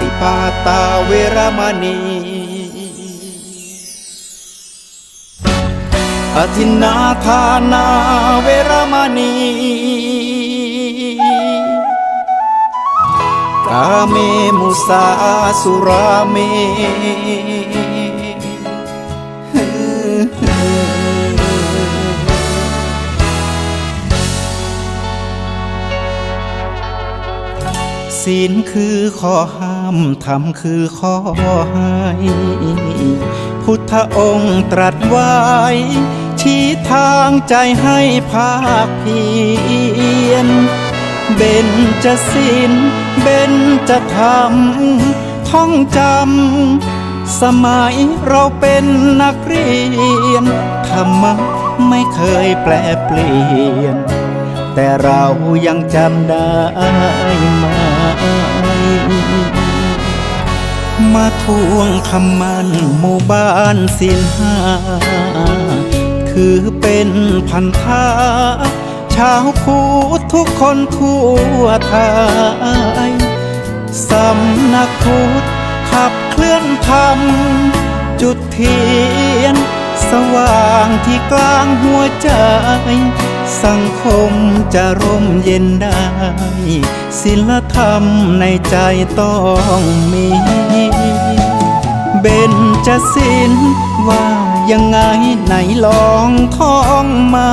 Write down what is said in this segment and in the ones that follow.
ติปาตาเวรมณีอธินาทานาเวรมณีกาเมมุสาสุราเม ศีลคือข้อห้ามธรรมคือข้อให้พุทธองค์ตรัสไว้ ชี้ทางใจให้ภาคเพียรเบนจะศีลเบนจะธรรมท่องจำ สมัยเราเป็นนักเรียน ธรรมะไม่เคยแปลเปลี่ยน แต่เรายังจำได้ไหม มาทวงคำมันหมู่บ้านสินหาถือเป็นพันธะชาวพุทธทุกคนทั่วไทยสำนักพุทธขับเคลื่อนธรรม จุดเทียน สว่างที่กลางหัวใจ สังคมจะร่มเย็นได้ ศิลธรรมในใจต้องมี เบนจะสินว่ายังไงไหนลองท่องมา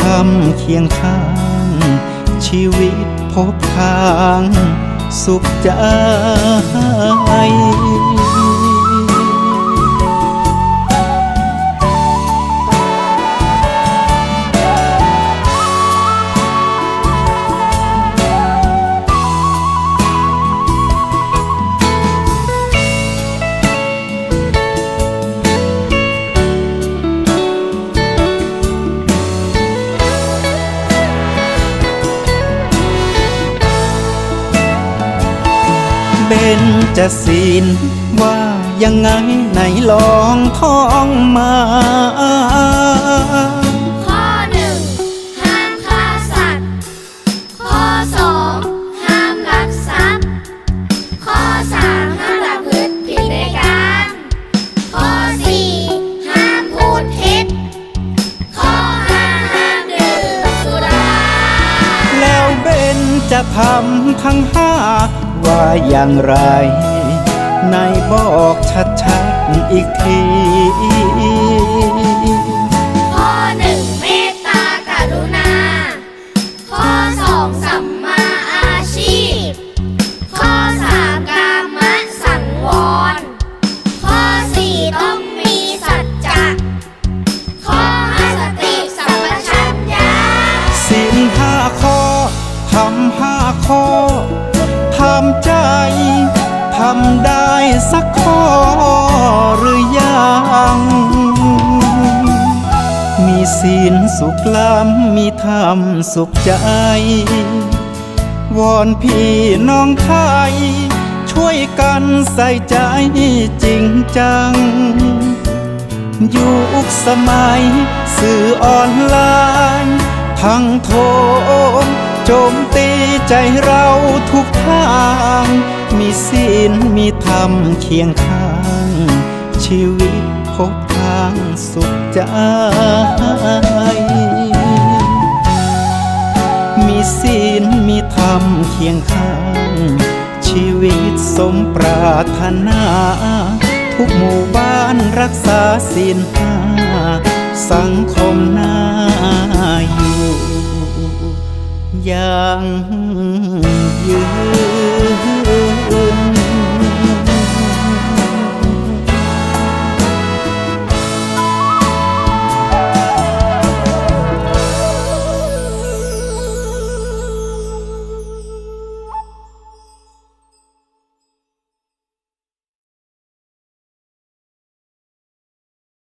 ทำเคียงข้าง ชีวิตพบทางสุขใจ เบนจะศีลว่ายังไงไหนลองท่องมาข้อหนึ่งห้ามฆ่าสัตว์ ข้อสองห้ามลักทรัพย์ ข้อสามห้ามประพฤติผิดในการข้อสี่ห้ามพูดเท็จ ข้อห้าห้ามดื่มสุรา แล้วเบนจะทำทั้งห้า ว่าอย่างไรในบอกชัดๆอีกที ทำได้สักข้อหรือยัง มีศีลสุขล้ำมีธรรมสุขใจ วอนพี่น้องไทย ช่วยกันใส่ใจจริงจัง ยุคสมัยสื่อออนไลน์ ทั้งโทมโจมตีใจเราทุกทาง มีศีลมีธรรมเคียงข้าง ชีวิตพบทางสุขใจ มีศีลมีธรรมเคียงข้าง ชีวิตสมปรารถนา ทุกหมู่บ้านรักษาศีลห้าสังคมน่าอยู่อย่าง